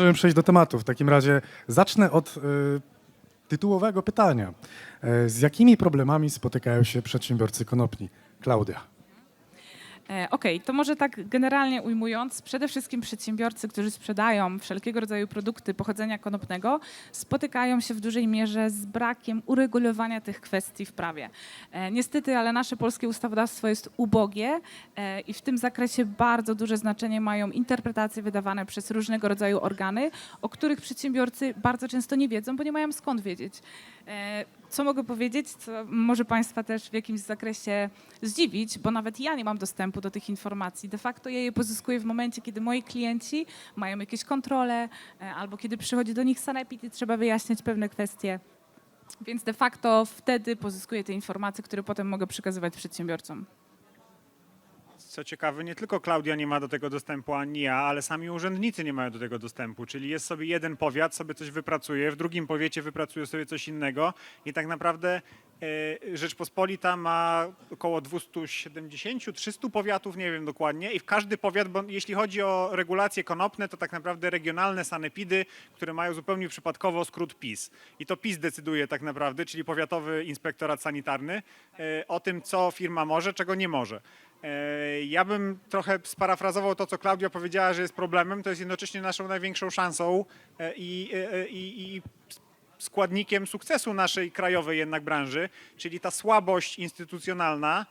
Możemy przejść do tematu. W takim razie zacznę od y, tytułowego pytania. E, z jakimi problemami spotykają się przedsiębiorcy konopni? Klaudia. E, Okej, to może tak generalnie ujmując, przede wszystkim przedsiębiorcy, którzy sprzedają wszelkiego rodzaju produkty pochodzenia konopnego, spotykają się w dużej mierze z brakiem uregulowania tych kwestii w prawie. E, Niestety, ale nasze polskie ustawodawstwo jest ubogie e, i w tym zakresie bardzo duże znaczenie mają interpretacje wydawane przez różnego rodzaju organy, o których przedsiębiorcy bardzo często nie wiedzą, bo nie mają skąd wiedzieć. Co mogę powiedzieć, co może Państwa też w jakimś zakresie zdziwić, bo nawet ja nie mam dostępu do tych informacji. De facto ja je pozyskuję w momencie, kiedy moi klienci mają jakieś kontrole e, albo kiedy przychodzi do nich sanepid i trzeba wyjaśniać pewne kwestie. Więc de facto wtedy pozyskuję te informacje, które potem mogę przekazywać przedsiębiorcom. Co ciekawe, nie tylko Klaudia nie ma do tego dostępu, ani ja, ale sami urzędnicy nie mają do tego dostępu. Czyli jest sobie jeden powiat, sobie coś wypracuje, w drugim powiecie wypracuje sobie coś innego i tak naprawdę e, Rzeczpospolita ma około 270-300 powiatów, nie wiem dokładnie, i w każdy powiat, bo jeśli chodzi o regulacje konopne, to tak naprawdę regionalne sanepidy, które mają zupełnie przypadkowo skrót PIS. I to PIS decyduje tak naprawdę, czyli Powiatowy Inspektorat Sanitarny, e, o tym, co firma może, czego nie może. E, Ja bym trochę sparafrazował to, co Klaudia powiedziała, że jest problemem. To jest jednocześnie naszą największą szansą e, i, e, i, i składnikiem sukcesu naszej krajowej jednak branży, czyli ta słabość instytucjonalna.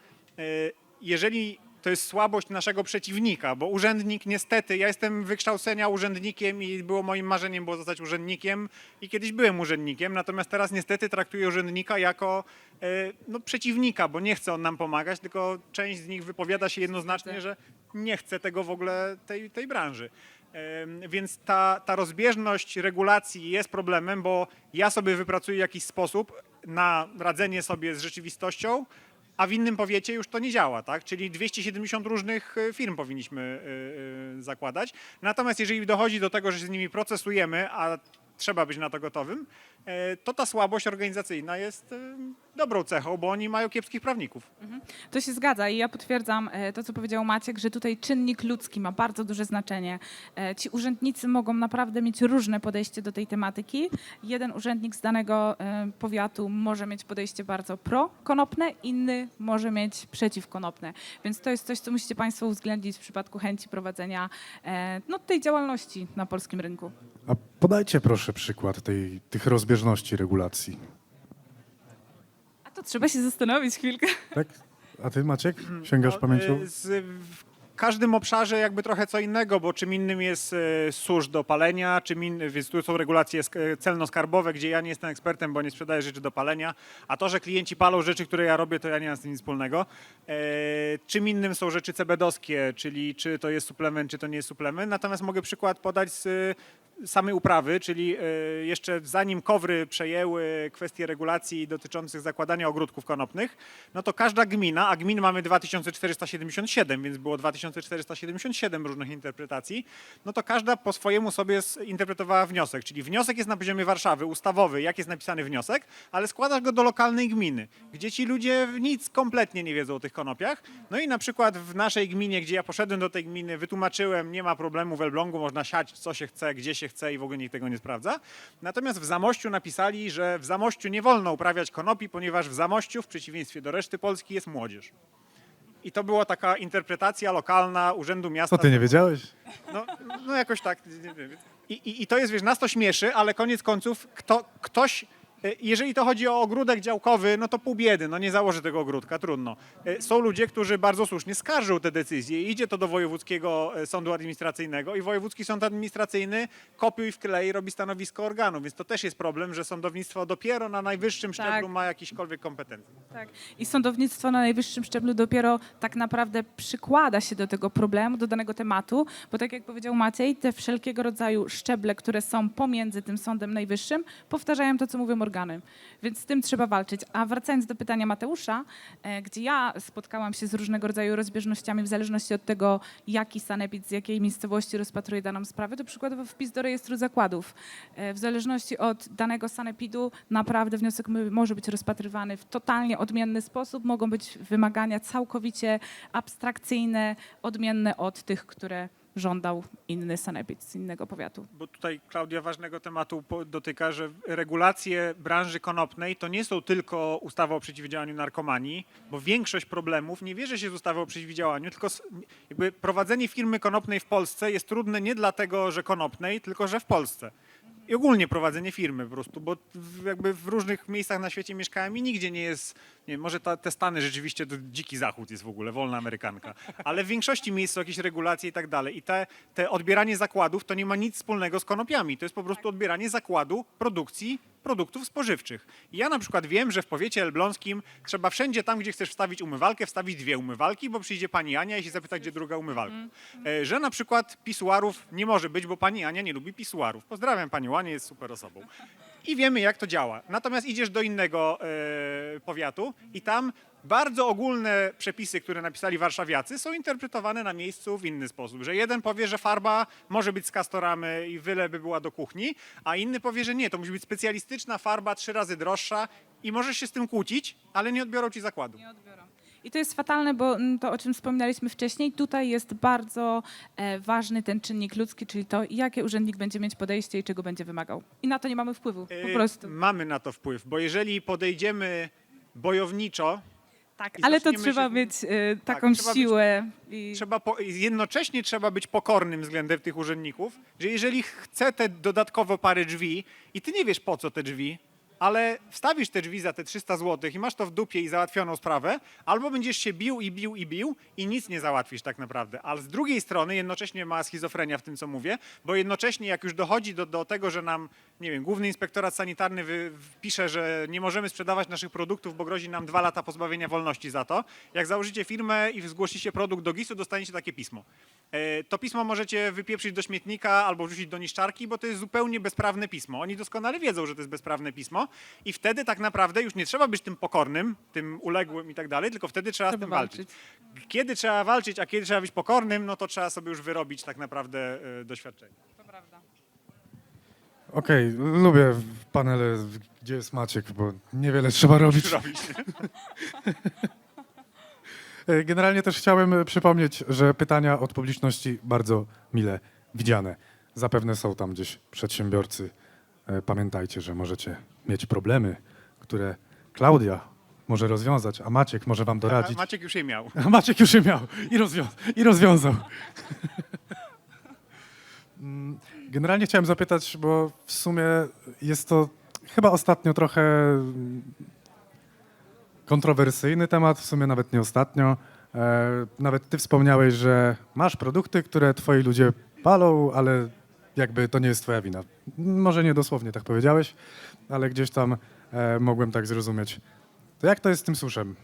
Jeżeli to jest słabość naszego przeciwnika, bo urzędnik niestety, ja jestem wykształcenia urzędnikiem i było moim marzeniem było zostać urzędnikiem i kiedyś byłem urzędnikiem, natomiast teraz niestety traktuję urzędnika jako e, no, przeciwnika, bo nie chce on nam pomagać, tylko część z nich wypowiada się jednoznacznie, że nie chce tego w ogóle, tej, tej branży. Więc ta, ta rozbieżność regulacji jest problemem, bo ja sobie wypracuję jakiś sposób na radzenie sobie z rzeczywistością, a w innym powiecie już to nie działa, tak? Czyli 270 różnych y, firm powinniśmy y, y, zakładać. Natomiast jeżeli dochodzi do tego, że się z nimi procesujemy, a trzeba być na to gotowym, e, to ta słabość organizacyjna jest y, dobrą cechą, bo oni mają kiepskich prawników. To się zgadza i ja potwierdzam e, to, co powiedział Maciek, że tutaj czynnik ludzki ma bardzo duże znaczenie. E, Ci urzędnicy mogą naprawdę mieć różne podejście do tej tematyki. Jeden urzędnik z danego e, powiatu może mieć podejście bardzo pro-konopne, inny może mieć przeciwkonopne. Więc to jest coś, co musicie Państwo uwzględnić w przypadku chęci prowadzenia e, no, tej działalności na polskim rynku. A podajcie proszę przykład tej, tych rozbieżności regulacji. A to trzeba się zastanowić chwilkę. Tak? A ty Maciek? Sięgasz No, pamięcią? e, Z, w każdym obszarze jakby trochę co innego, bo czym innym jest e, susz do palenia, czym innym, więc tu są regulacje e, celno-skarbowe, gdzie ja nie jestem ekspertem, bo nie sprzedaję rzeczy do palenia, a to, że klienci palą rzeczy, które ja robię, to ja nie mam z tym nic wspólnego. E, czym innym są rzeczy cebedowskie, czyli czy to jest suplement, czy to nie jest suplement. Natomiast mogę przykład podać z samej uprawy, czyli e, jeszcze zanim kowry przejęły kwestie regulacji dotyczących zakładania ogródków konopnych, no to każda gmina, a gmin mamy 2477, więc było 2477 różnych interpretacji, no to każda po swojemu sobie interpretowała wniosek, czyli wniosek jest na poziomie Warszawy, ustawowy, jak jest napisany wniosek, ale składasz go do lokalnej gminy, gdzie ci ludzie nic kompletnie nie wiedzą o tych konopiach. No i na przykład w naszej gminie, gdzie ja poszedłem do tej gminy, wytłumaczyłem, nie ma problemu w Elblągu, można siać co się chce, gdzie się chce i w ogóle nikt tego nie sprawdza. Natomiast w Zamościu napisali, że w Zamościu nie wolno uprawiać konopi, ponieważ w Zamościu, w przeciwieństwie do reszty Polski, jest młodzież. I to była taka interpretacja lokalna Urzędu Miasta. Co ty nie wiedziałeś? No, no jakoś tak. I, i, I to jest, wiesz, nas to śmieszy, ale koniec końców kto, ktoś, jeżeli to chodzi o ogródek działkowy, no to pół biedy, no nie założy tego ogródka, trudno. E, Są ludzie, którzy bardzo słusznie skarżą te decyzje. Idzie to do Wojewódzkiego e, Sądu Administracyjnego i Wojewódzki Sąd Administracyjny kopiuj wklej robi stanowisko organu, więc to też jest problem, że sądownictwo dopiero na najwyższym Tak. szczeblu ma jakiekolwiek kompetencje. Tak. I sądownictwo na najwyższym szczeblu dopiero tak naprawdę przykłada się do tego problemu, do danego tematu, bo tak jak powiedział Maciej, te wszelkiego rodzaju szczeble, które są pomiędzy tym Sądem Najwyższym, powtarzają to, co mówią Więc z tym trzeba walczyć. A wracając do pytania Mateusza, e, gdzie ja spotkałam się z różnego rodzaju rozbieżnościami w zależności od tego, jaki sanepid z jakiej miejscowości rozpatruje daną sprawę, to przykładowo wpis do rejestru zakładów. E, W zależności od danego sanepidu naprawdę wniosek może być rozpatrywany w totalnie odmienny sposób. Mogą być wymagania całkowicie abstrakcyjne, odmienne od tych, które żądał inny sanepid z innego powiatu. Bo tutaj Klaudia ważnego tematu dotyka, że regulacje branży konopnej to nie są tylko ustawa o przeciwdziałaniu narkomanii, bo większość problemów nie bierze się z ustawy o przeciwdziałaniu, tylko jakby prowadzenie firmy konopnej w Polsce jest trudne nie dlatego, że konopnej, tylko że w Polsce. I ogólnie prowadzenie firmy po prostu, bo jakby w różnych miejscach na świecie mieszkałem i nigdzie nie jest, nie może ta, te Stany rzeczywiście to dziki zachód jest w ogóle, wolna amerykanka, ale w większości miejsc są jakieś regulacje i tak dalej. I te, te odbieranie zakładów to nie ma nic wspólnego z konopiami, to jest po prostu odbieranie zakładu produkcji produktów spożywczych. I ja na przykład wiem, że w powiecie elbląskim trzeba wszędzie tam, gdzie chcesz wstawić umywalkę, wstawić dwie umywalki, bo przyjdzie pani Ania i się zapyta, gdzie druga umywalka. E, Że na przykład pisuarów nie może być, bo pani Ania nie lubi pisuarów. Pozdrawiam panią Anię, jest super osobą. I wiemy, jak to działa. Natomiast idziesz do innego e, powiatu i tam bardzo ogólne przepisy, które napisali warszawiacy, są interpretowane na miejscu w inny sposób. Że jeden powie, że farba może być z kastoramy i wyle by była do kuchni, a inny powie, że nie, to musi być specjalistyczna farba, trzy razy droższa i możesz się z tym kłócić, ale nie odbiorą ci zakładu. Nie odbiorą. I to jest fatalne, bo mm, to, o czym wspominaliśmy wcześniej, tutaj jest bardzo e, ważny ten czynnik ludzki, czyli to, jakie urzędnik będzie mieć podejście i czego będzie wymagał. I na to nie mamy wpływu, po E, prostu. Mamy na to wpływ, bo jeżeli podejdziemy bojowniczo, Tak, ale to trzeba się- mieć e, taką trzeba być- siłę. I... trzeba po, jednocześnie trzeba być pokornym względem tych urzędników, że jeżeli chce te dodatkowo parę drzwi i ty nie wiesz po co te drzwi, ale wstawisz te drzwi za te 300 zł i masz to w dupie i załatwioną sprawę, albo będziesz się bił i bił i bił i nic nie załatwisz tak naprawdę. Ale z drugiej strony jednocześnie ma schizofrenia w tym, co mówię, bo jednocześnie jak już dochodzi do, do tego, że nam, nie wiem, Główny Inspektorat Sanitarny wy, pisze, że nie możemy sprzedawać naszych produktów, bo grozi nam dwa lata pozbawienia wolności za to, jak założycie firmę i zgłosicie produkt do GIS-u, dostaniecie takie pismo. E, To pismo możecie wypieprzyć do śmietnika albo wrzucić do niszczarki, bo to jest zupełnie bezprawne pismo. Oni doskonale wiedzą, że to jest bezprawne pismo i wtedy tak naprawdę już nie trzeba być tym pokornym, tym uległym i tak dalej, tylko wtedy trzeba, z Trzeba tym walczyć. walczyć. Kiedy trzeba walczyć, a kiedy trzeba być pokornym, no to trzeba sobie już wyrobić tak naprawdę e, doświadczenie. To prawda. Okej, lubię w panele, gdzie jest Maciek, bo niewiele trzeba robić. Robić. E, Generalnie też chciałem e, przypomnieć, że pytania od publiczności bardzo mile widziane. Zapewne są tam gdzieś przedsiębiorcy. E, Pamiętajcie, że możecie mieć problemy, które Klaudia może rozwiązać, a Maciek może wam A doradzić. Maciek już je miał. A Maciek już je miał i, rozwią- i rozwiązał. Mm, Generalnie chciałem zapytać, bo w sumie jest to chyba ostatnio trochę kontrowersyjny temat, w sumie nawet nie ostatnio. E, Nawet ty wspomniałeś, że masz produkty, które twoi ludzie palą, ale jakby to nie jest twoja wina. Może nie dosłownie tak powiedziałeś, ale gdzieś tam e, mogłem tak zrozumieć. To jak to jest z tym suszem?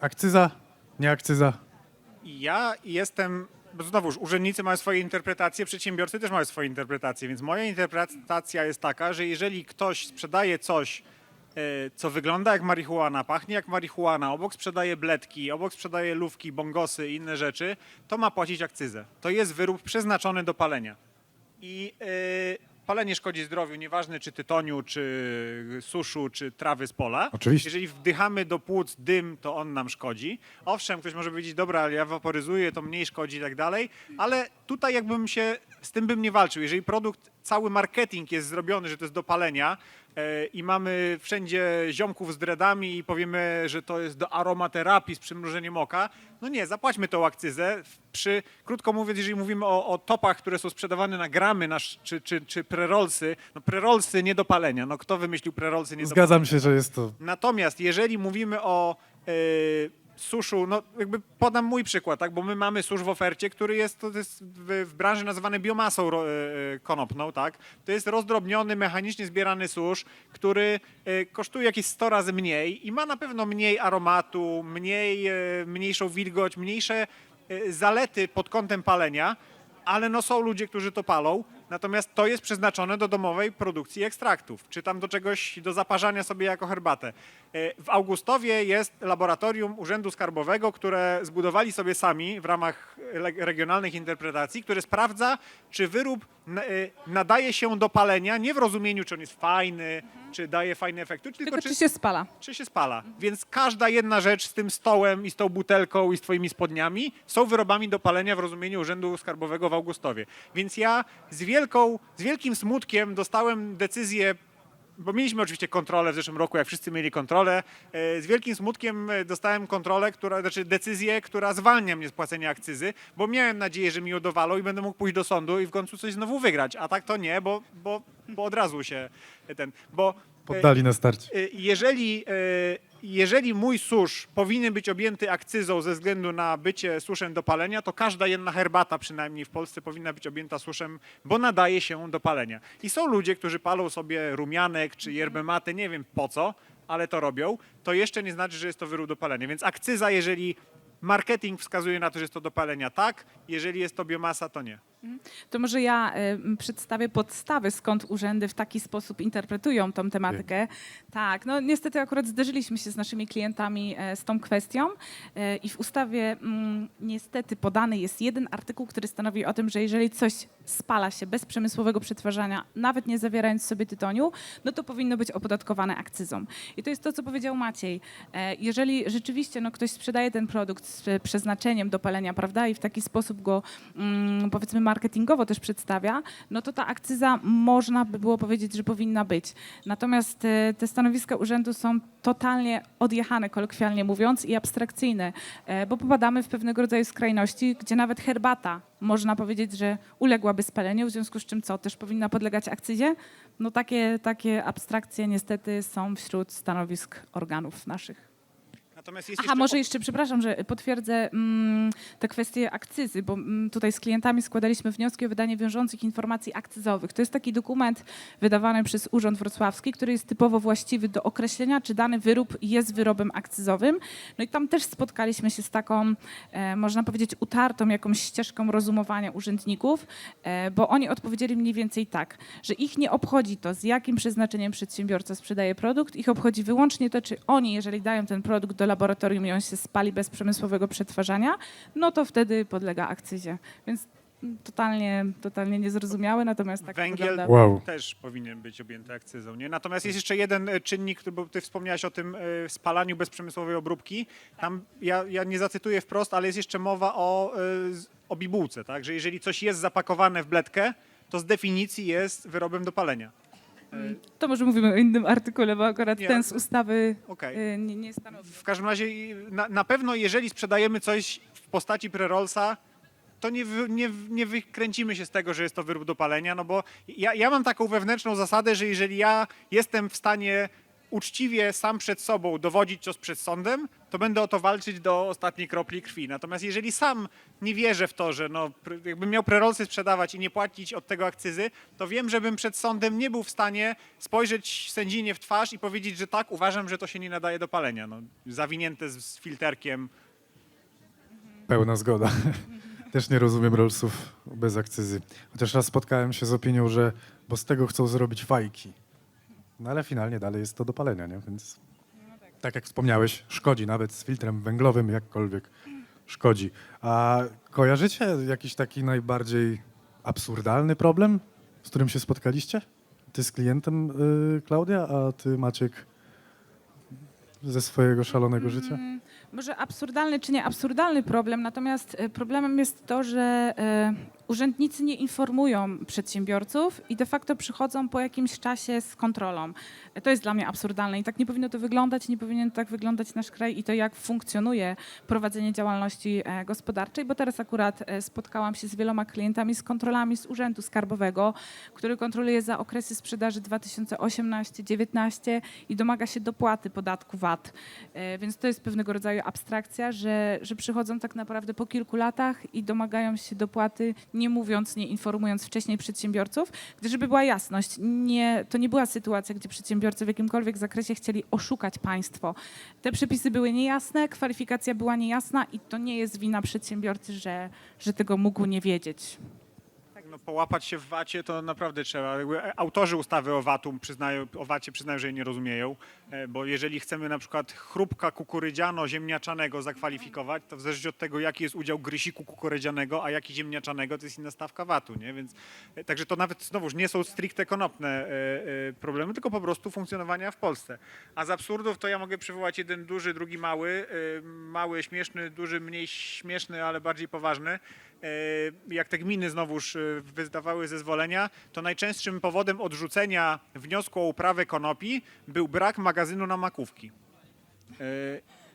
Akcyza? Nie akcyza? Ja jestem, znowuż urzędnicy mają swoje interpretacje, przedsiębiorcy też mają swoje interpretacje, więc moja interpretacja jest taka, że jeżeli ktoś sprzedaje coś, co wygląda jak marihuana, pachnie jak marihuana, obok sprzedaje bledki, obok sprzedaje lówki, bongosy i inne rzeczy, to ma płacić akcyzę. To jest wyrób przeznaczony do palenia. I e, palenie szkodzi zdrowiu, nieważne czy tytoniu, czy suszu, czy trawy z pola. Oczywiście. Jeżeli wdychamy do płuc dym, to on nam szkodzi. Owszem, ktoś może powiedzieć, dobra, ale ja waporyzuję, to mniej szkodzi i tak dalej, ale tutaj jakbym się, z tym bym nie walczył. Jeżeli produkt, cały marketing jest zrobiony, że to jest do palenia e, i mamy wszędzie ziomków z dreadami i powiemy, że to jest do aromaterapii z przymrużeniem oka, no nie, zapłaćmy tą akcyzę. Przy, krótko mówiąc, jeżeli mówimy o, o topach, które są sprzedawane na gramy nasz, czy, czy, czy prerolsy, no prerolsy nie do palenia. No kto wymyślił prerolsy nie do palenia? Zgadzam się, że jest to Natomiast jeżeli mówimy o e, suszu, no jakby podam mój przykład, tak, bo my mamy susz w ofercie, który jest, to jest w, w branży nazywany biomasą ro, e, konopną, tak. To jest rozdrobniony, mechanicznie zbierany susz, który e, kosztuje jakieś 100 razy mniej i ma na pewno mniej aromatu, mniej, e, mniejszą wilgoć, mniejsze e, zalety pod kątem palenia, ale no są ludzie, którzy to palą. Natomiast to jest przeznaczone do domowej produkcji ekstraktów, czy tam do czegoś, do zaparzania sobie jako herbatę. E, W Augustowie jest laboratorium Urzędu Skarbowego, które zbudowali sobie sami w ramach regionalnych interpretacji, które sprawdza, czy wyrób e, nadaje się do palenia, nie w rozumieniu, czy on jest fajny, czy daje fajne efekty, tylko, Tylko czy się spala? czy się spala. Więc każda jedna rzecz z tym stołem i z tą butelką i z twoimi spodniami są wyrobami do palenia w rozumieniu Urzędu Skarbowego w Augustowie. Więc ja z, wielką, z wielkim smutkiem dostałem decyzję bo mieliśmy oczywiście kontrolę w zeszłym roku, jak wszyscy mieli kontrolę. e, Z wielkim smutkiem e, dostałem kontrolę, która, znaczy decyzję, która zwalnia mnie z płacenia akcyzy, bo miałem nadzieję, że mi ją dowalą i będę mógł pójść do sądu i w końcu coś znowu wygrać. A tak to nie, bo, bo, bo od razu się ten. Bo e, Poddali na starcie. Jeżeli, jeżeli mój susz powinien być objęty akcyzą ze względu na bycie suszem do palenia, to każda jedna herbata przynajmniej w Polsce powinna być objęta suszem, bo nadaje się do palenia. I są ludzie, którzy palą sobie rumianek czy yerbę mate, nie wiem po co, ale to robią. To jeszcze nie znaczy, że jest to wyrób do palenia. Więc akcyza, jeżeli marketing wskazuje na to, że jest to do palenia, tak. Jeżeli jest to biomasa, to nie. To może ja y, przedstawię podstawy, skąd urzędy w taki sposób interpretują tą tematykę. Tak, no niestety akurat zderzyliśmy się z naszymi klientami e, z tą kwestią e, i w ustawie mm, niestety podany jest jeden artykuł, który stanowi o tym, że jeżeli coś spala się bez przemysłowego przetwarzania, nawet nie zawierając sobie tytoniu, no to powinno być opodatkowane akcyzą. I to jest to, co powiedział Maciej. E, Jeżeli rzeczywiście no, ktoś sprzedaje ten produkt z e, przeznaczeniem do palenia, prawda, i w taki sposób go mm, powiedzmy marketingowo też przedstawia, no to ta akcyza można by było powiedzieć, że powinna być. Natomiast e, te stanowiska urzędu są totalnie odjechane, kolokwialnie mówiąc, i abstrakcyjne, e, bo popadamy w pewnego rodzaju skrajności, gdzie nawet herbata można powiedzieć, że uległaby spaleniu, w związku z czym co, też powinna podlegać akcyzie? No takie, takie abstrakcje niestety są wśród stanowisk organów naszych. Natomiast jest Aha, jeszcze może jeszcze, przepraszam, że potwierdzę mm, te kwestie akcyzy, bo mm, tutaj z klientami składaliśmy wnioski o wydanie wiążących informacji akcyzowych. To jest taki dokument wydawany przez Urząd Wrocławski, który jest typowo właściwy do określenia, czy dany wyrób jest wyrobem akcyzowym. No i tam też spotkaliśmy się z taką, e, można powiedzieć, utartą jakąś ścieżką rozumowania urzędników, e, bo oni odpowiedzieli mniej więcej tak, że ich nie obchodzi to, z jakim przeznaczeniem przedsiębiorca sprzedaje produkt, ich obchodzi wyłącznie to, czy oni, jeżeli dają ten produkt do laboratorium i on się spali bez przemysłowego przetwarzania, no to wtedy podlega akcyzie. Więc totalnie, totalnie niezrozumiałe, natomiast tak Węgiel wygląda. Wow. też powinien być objęty akcyzą. Nie? Natomiast jest jeszcze jeden e, czynnik, bo ty wspomniałeś o tym e, spalaniu bez przemysłowej obróbki. Tam ja, ja nie zacytuję wprost, ale jest jeszcze mowa o, e, z- o bibułce, tak? że jeżeli coś jest zapakowane w bledkę, to z definicji jest wyrobem do palenia. To może mówimy o innym artykule, bo akurat Nie, ten z ustawy Okej. y, nie, nie stanowi. W każdym razie i na, na pewno jeżeli sprzedajemy coś w postaci prerolsa, to nie, wy, nie, nie wykręcimy się z tego, że jest to wyrób do palenia, no bo ja, ja mam taką wewnętrzną zasadę, że jeżeli ja jestem w stanie uczciwie sam przed sobą dowodzić cios przed sądem, to będę o to walczyć do ostatniej kropli krwi. Natomiast jeżeli sam nie wierzę w to, że no, jakbym miał prerolsy sprzedawać i nie płacić od tego akcyzy, to wiem, żebym przed sądem nie był w stanie spojrzeć sędzinie w twarz i powiedzieć, że tak, uważam, że to się nie nadaje do palenia. No, zawinięte z, filterkiem. Pełna zgoda. Też nie rozumiem rollsów bez akcyzy. Chociaż raz spotkałem się z opinią, że bo z tego chcą zrobić fajki. No ale finalnie dalej jest to do palenia, nie? Więc tak jak wspomniałeś, szkodzi nawet z filtrem węglowym, jakkolwiek szkodzi. A kojarzycie jakiś taki najbardziej absurdalny problem, z którym się spotkaliście? Ty z klientem, y, Klaudia, a ty Maciek ze swojego szalonego życia? Mm, Może absurdalny czy nie absurdalny problem, natomiast e, problemem jest to, że e, urzędnicy nie informują przedsiębiorców i de facto przychodzą po jakimś czasie z kontrolą. To jest dla mnie absurdalne i tak nie powinno to wyglądać, nie powinien tak wyglądać nasz kraj i to, jak funkcjonuje prowadzenie działalności e, gospodarczej, bo teraz akurat e, spotkałam się z wieloma klientami z kontrolami z Urzędu Skarbowego, który kontroluje za okresy sprzedaży 2018-19 i domaga się dopłaty podatku VAT. E, Więc to jest pewnego rodzaju abstrakcja, że, że przychodzą tak naprawdę po kilku latach i domagają się dopłaty, nie mówiąc, nie informując wcześniej przedsiębiorców, gdy żeby była jasność, nie, to nie była sytuacja, gdzie przedsiębiorcy w jakimkolwiek zakresie chcieli oszukać państwo. Te przepisy były niejasne, kwalifikacja była niejasna i to nie jest wina przedsiębiorcy, że, że tego mógł nie wiedzieć. No, połapać się w wacie to naprawdę trzeba. Jakby autorzy ustawy o watu przyznają, o wacie przyznają, że jej nie rozumieją, e, bo jeżeli chcemy na przykład chrupka kukurydziano-ziemniaczanego zakwalifikować, to w zależności od tego, jaki jest udział grysiku kukurydzianego, a jaki ziemniaczanego, to jest inna stawka watu, nie? Więc e, także to nawet znowuż nie są stricte konopne e, e, problemy, tylko po prostu funkcjonowania w Polsce. A z absurdów to ja mogę przywołać jeden duży, drugi mały. E, Mały, śmieszny, duży, mniej śmieszny, ale bardziej poważny. E, Jak te gminy znowuż e, wydawały zezwolenia, to najczęstszym powodem odrzucenia wniosku o uprawę konopi był brak magazynu na makówki.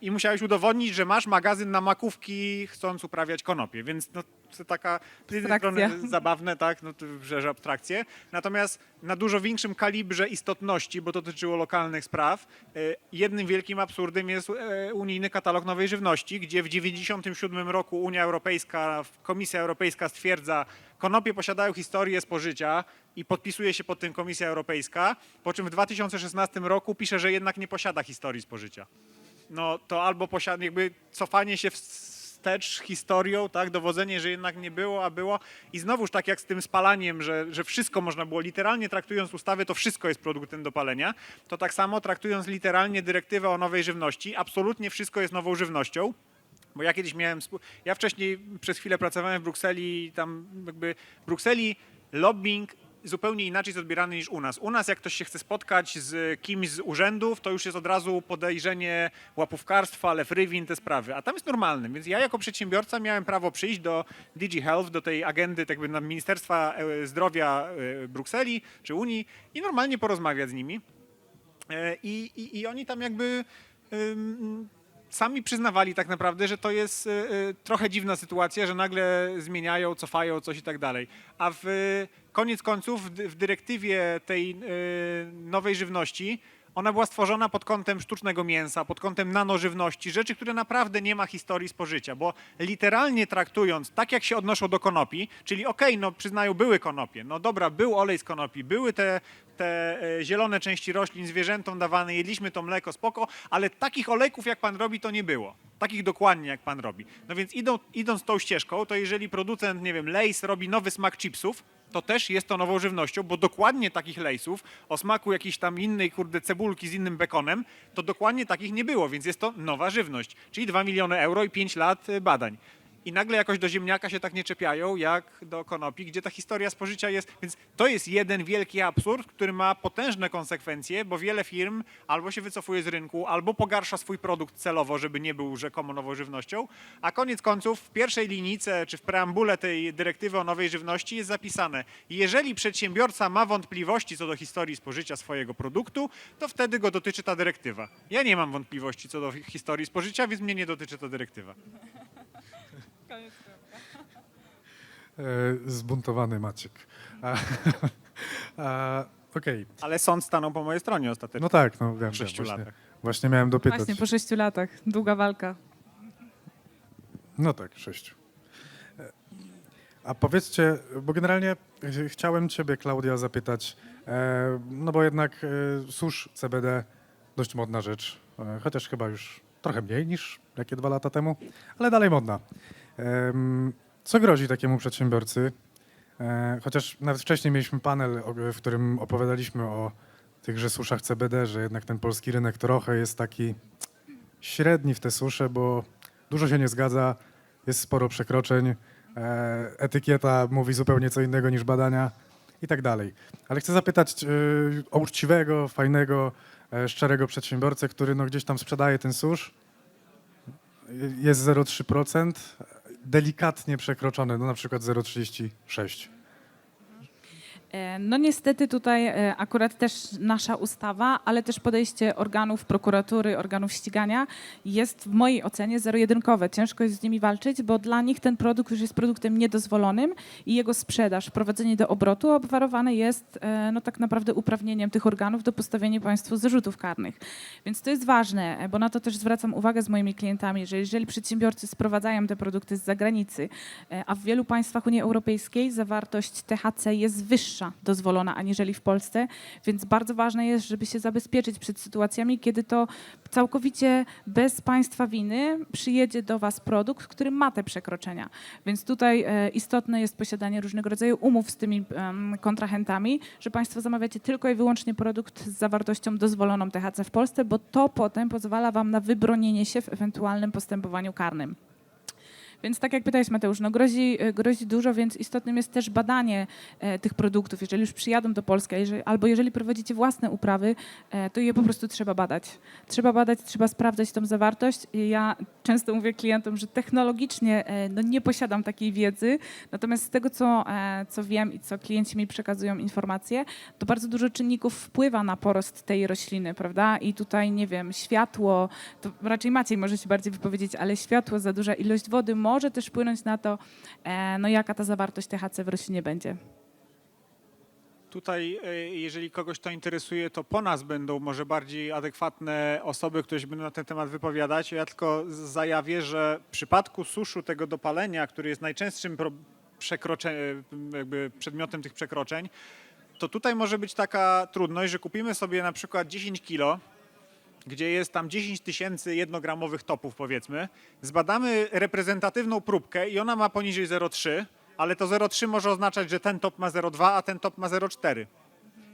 I musiałeś udowodnić, że masz magazyn na makówki, chcąc uprawiać konopie. Więc no, to taka z jednej strony zabawne, tak, no że, że abstrakcje. Natomiast na dużo większym kalibrze istotności, bo to dotyczyło lokalnych spraw, e, jednym wielkim absurdem jest e, unijny katalog nowej żywności, gdzie w 1997 roku Unia Europejska, Komisja Europejska stwierdza, konopie posiadają historię spożycia i podpisuje się pod tym Komisja Europejska, po czym w 2016 roku pisze, że jednak nie posiada historii spożycia no to albo posiada, jakby cofanie się wstecz historią, tak, dowodzenie, że jednak nie było, a było. I znowuż tak jak z tym spalaniem, że, że wszystko można było, literalnie traktując ustawy, to wszystko jest produktem do palenia, to tak samo traktując literalnie dyrektywę o nowej żywności, absolutnie wszystko jest nową żywnością. Bo ja kiedyś miałem, ja wcześniej przez chwilę pracowałem w Brukseli, tam jakby w Brukseli lobbying zupełnie inaczej jest odbierany niż u nas. U nas jak ktoś się chce spotkać z kimś z urzędów, to już jest od razu podejrzenie łapówkarstwa, lefrywin, te sprawy. A tam jest normalnym. Więc ja jako przedsiębiorca miałem prawo przyjść do DG Health, do tej agendy tak jakby Ministerstwa e, Zdrowia e, Brukseli czy Unii i normalnie porozmawiać z nimi. E, I, i, I oni tam jakby sami przyznawali tak naprawdę, że to jest trochę dziwna sytuacja, że nagle zmieniają, cofają coś i tak dalej. A w koniec końców w, dy- w dyrektywie tej y, nowej żywności ona była stworzona pod kątem sztucznego mięsa, pod kątem nanożywności, rzeczy, które naprawdę nie ma historii spożycia, bo literalnie traktując, tak jak się odnoszą do konopi, czyli okej, no przyznają, były konopie, no dobra, był olej z konopi, były te, te e, zielone części roślin zwierzętom dawane, jedliśmy to mleko, spoko, ale takich olejków jak pan robi, to nie było. Takich dokładnie jak pan robi. No więc idą, idąc tą ścieżką, to jeżeli producent, nie wiem, Lay's robi nowy smak chipsów, to też jest to nową żywnością, bo dokładnie takich lejsów o smaku jakiejś tam innej, kurde, cebulki z innym bekonem, to dokładnie takich nie było, więc jest to nowa żywność. Czyli 2 miliony euro i 5 lat y, badań. I nagle jakoś do ziemniaka się tak nie czepiają, jak do konopi, gdzie ta historia spożycia jest. Więc to jest jeden wielki absurd, który ma potężne konsekwencje, bo wiele firm albo się wycofuje z rynku, albo pogarsza swój produkt celowo, żeby nie był rzekomo nową żywnością. A koniec końców w pierwszej linijce, czy w preambule tej dyrektywy o nowej żywności jest zapisane, jeżeli przedsiębiorca ma wątpliwości co do historii spożycia swojego produktu, to wtedy go dotyczy ta dyrektywa. Ja nie mam wątpliwości co do historii spożycia, więc mnie nie dotyczy ta dyrektywa. E, zbuntowany Maciek. A, a, Okej, Ale sąd stanął po mojej stronie ostatecznie. no tak, no wiem, Po sześciu właśnie, latach. właśnie miałem dopytać. Właśnie po sześciu latach. Długa walka. No tak, sześciu. E, A powiedzcie, bo generalnie ch- chciałem ciebie, Klaudia, zapytać, e, no bo jednak e, susz CBD dość modna rzecz, e, chociaż chyba już trochę mniej niż jakie dwa lata temu, ale dalej modna. Co grozi takiemu przedsiębiorcy? E, Chociaż nawet wcześniej mieliśmy panel, w którym opowiadaliśmy o tychże suszach CBD, że jednak ten polski rynek trochę jest taki średni w te susze, bo dużo się nie zgadza, jest sporo przekroczeń, e, etykieta mówi zupełnie co innego niż badania i tak dalej. Ale chcę zapytać e, o uczciwego, fajnego, szczerego przedsiębiorcę, który no, gdzieś tam sprzedaje ten susz, jest 0,3%, delikatnie przekroczony, no na przykład 0,36%. E, No niestety tutaj e, akurat też nasza ustawa, ale też podejście organów prokuratury, organów ścigania jest w mojej ocenie zero-jedynkowe. Ciężko jest z nimi walczyć, bo dla nich ten produkt już jest produktem niedozwolonym i jego sprzedaż, wprowadzenie do obrotu obwarowane jest e, no tak naprawdę uprawnieniem tych organów do postawienia państwu zarzutów karnych. Więc to jest ważne, bo na to też zwracam uwagę z moimi klientami, że jeżeli przedsiębiorcy sprowadzają te produkty z zagranicy, a w wielu państwach Unii Europejskiej zawartość THC jest wyższa wyższa dozwolona aniżeli w Polsce, więc bardzo ważne jest, żeby się zabezpieczyć przed sytuacjami, kiedy to całkowicie bez państwa winy przyjedzie do was produkt, który ma te przekroczenia. Więc tutaj e, istotne jest posiadanie różnego rodzaju umów z tymi kontrahentami, że państwo zamawiacie tylko i wyłącznie produkt z zawartością dozwoloną THC w Polsce, bo to potem pozwala wam na wybronienie się w ewentualnym postępowaniu karnym. Więc tak jak pytałeś Mateusz, no grozi, e, grozi dużo, więc istotnym jest też badanie e, tych produktów. Jeżeli już przyjadą do Polski, jeżeli, albo jeżeli prowadzicie własne uprawy, e, to je po prostu trzeba badać. Trzeba badać, trzeba sprawdzać tą zawartość. Ja często mówię klientom, że technologicznie no, nie posiadam takiej wiedzy, natomiast z tego, co, co wiem i co klienci mi przekazują informacje, to bardzo dużo czynników wpływa na porost tej rośliny, prawda? I tutaj, nie wiem, światło, to raczej Maciej może się bardziej wypowiedzieć, ale światło, za duża ilość wody może też wpłynąć na to, e, no jaka ta zawartość THC w roślinie będzie. Tutaj, e, jeżeli kogoś to interesuje, to po nas będą może bardziej adekwatne osoby, które się będą na ten temat wypowiadać. Ja tylko zajawię, że w przypadku suszu tego dopalenia, który jest najczęstszym jakby przedmiotem tych przekroczeń, to tutaj może być taka trudność, że kupimy sobie na przykład 10 kilo, gdzie jest tam 10 tysięcy jednogramowych topów powiedzmy, zbadamy reprezentatywną próbkę i ona ma poniżej 0,3, ale to 0,3 może oznaczać, że ten top ma 0,2, a ten top ma 0,4.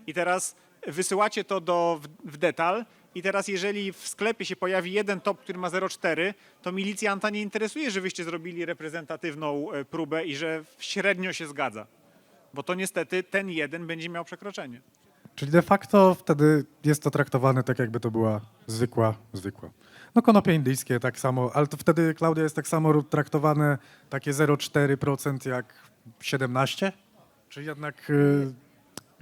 I teraz wysyłacie to do, w, w detal i teraz jeżeli w sklepie się pojawi jeden top, który ma 0,4, to milicjanta nie interesuje, że wyście zrobili reprezentatywną e, próbę i że średnio się zgadza. Bo to niestety ten jeden będzie miał przekroczenie. Czyli de facto wtedy jest to traktowane tak, jakby to była zwykła, zwykła. No konopie indyjskie tak samo, ale to wtedy, Klaudia, jest tak samo traktowane takie 0,4% jak 17%? Czy jednak y,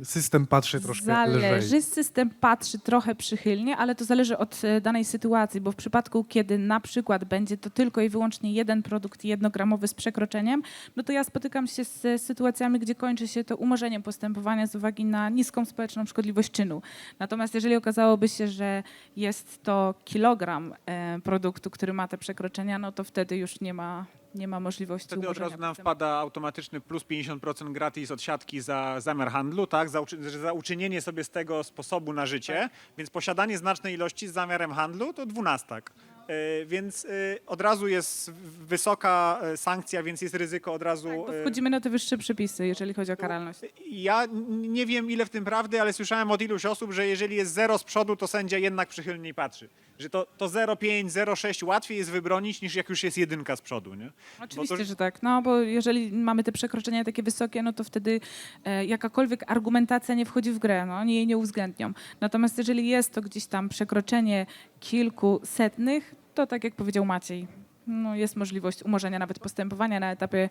system patrzy troszkę lżej? Zależy, system patrzy trochę przychylnie, ale to zależy od e, danej sytuacji, bo w przypadku, kiedy na przykład będzie to tylko i wyłącznie jeden produkt jednogramowy z przekroczeniem, no to ja spotykam się z e, sytuacjami, gdzie kończy się to umorzeniem postępowania z uwagi na niską społeczną szkodliwość czynu. Natomiast jeżeli okazałoby się, że jest to kilogram e, produktu, który ma te przekroczenia, no to wtedy już nie ma, nie ma możliwości Wtedy od umorzenia razu nam wpada automatyczny plus 50% gratis od siatki za zamiar handlu, tak? Za, uczy- za uczynienie sobie z tego sposobu na życie, Tak. więc posiadanie znacznej ilości z zamiarem handlu to dwunastak. E, Więc e, od razu jest wysoka e, sankcja, więc jest ryzyko od razu. Tak, bo wchodzimy na te wyższe przepisy, jeżeli chodzi o karalność. Ja n- nie wiem, ile w tym prawdy, ale słyszałem od iluś osób, że jeżeli jest zero z przodu, to sędzia jednak przychylniej patrzy. Że to, to 0,5, 0,6 łatwiej jest wybronić, niż jak już jest jedynka z przodu. Nie? Oczywiście, to- że tak. No bo jeżeli mamy te przekroczenia takie wysokie, no to wtedy e, jakakolwiek argumentacja nie wchodzi w grę, no oni jej nie uwzględnią. Natomiast jeżeli jest to gdzieś tam przekroczenie kilku setnych, to tak jak powiedział Maciej, no jest możliwość umorzenia nawet postępowania na etapie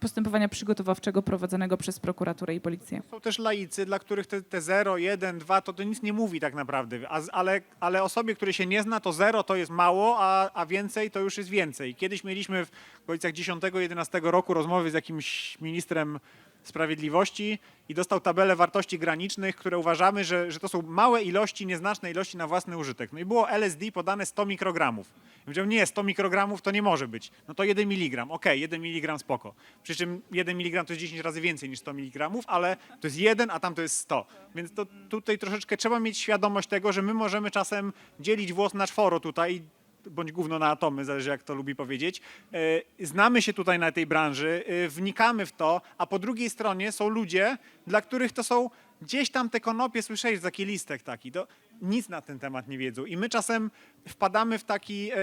postępowania przygotowawczego prowadzonego przez prokuraturę i policję. Są też laicy, dla których te, te 0, 1, 2 to, to nic nie mówi tak naprawdę. A, ale, ale osobie, której się nie zna, to 0 to jest mało, a, a więcej to już jest więcej. Kiedyś mieliśmy w okolicach 10-11 roku rozmowy z jakimś ministrem sprawiedliwości i dostał tabelę wartości granicznych, które uważamy, że, że to są małe ilości, nieznaczne ilości na własny użytek. No i było LSD podane 100 mikrogramów. I Powiedział, nie, 100 mikrogramów to nie może być. No to 1 miligram. Okej, 1 miligram spoko. Przy czym 1 miligram to jest 10 razy więcej niż 100 miligramów, ale to jest 1, a tam to jest 100. Więc to tutaj troszeczkę trzeba mieć świadomość tego, że my możemy czasem dzielić włos na czworo tutaj, bądź gówno na atomy, zależy jak to lubi powiedzieć. E, Znamy się tutaj na tej branży, e, wnikamy w to, a po drugiej stronie są ludzie, dla których to są gdzieś tam te konopie, słyszałeś taki listek taki, to nic na ten temat nie wiedzą. I my czasem wpadamy w taki, e,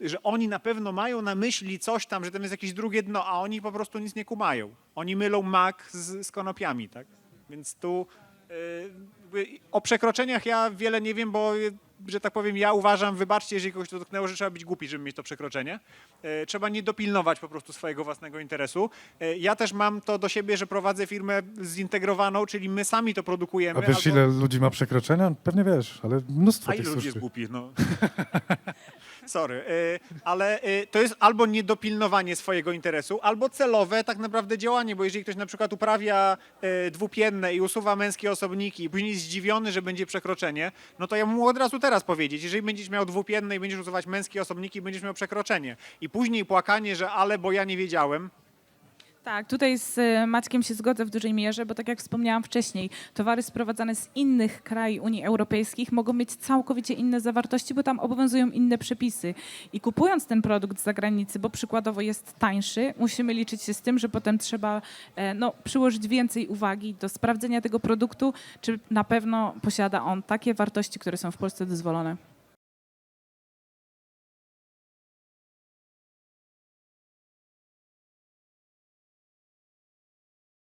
że oni na pewno mają na myśli coś tam, że tam jest jakieś drugie dno, a oni po prostu nic nie kumają. Oni mylą mak z, z konopiami, tak? Więc tu o przekroczeniach ja wiele nie wiem, bo że tak powiem, ja uważam, wybaczcie, jeżeli kogoś to dotknęło, że trzeba być głupi, żeby mieć to przekroczenie. E, Trzeba nie dopilnować po prostu swojego własnego interesu. E, Ja też mam to do siebie, że prowadzę firmę zintegrowaną, czyli my sami to produkujemy. A wiesz, albo- ile ludzi ma przekroczenia? Pewnie wiesz, ale mnóstwo a tych ludzi jest głupich, no. Sorry, y, ale y, to jest albo niedopilnowanie swojego interesu, albo celowe tak naprawdę działanie, bo jeżeli ktoś na przykład uprawia y, dwupienne i usuwa męskie osobniki i później jest zdziwiony, że będzie przekroczenie, no to ja mu od razu teraz powiedzieć, jeżeli będziesz miał dwupienne i będziesz usuwać męskie osobniki, będziesz miał przekroczenie. I później płakanie, że ale bo ja nie wiedziałem, Tak, tutaj z e, Maćkiem się zgodzę w dużej mierze, bo tak jak wspomniałam wcześniej, towary sprowadzane z innych krajów Unii Europejskich mogą mieć całkowicie inne zawartości, bo tam obowiązują inne przepisy. I kupując ten produkt z zagranicy, bo przykładowo jest tańszy, musimy liczyć się z tym, że potem trzeba e, no, przyłożyć więcej uwagi do sprawdzenia tego produktu, czy na pewno posiada on takie wartości, które są w Polsce dozwolone.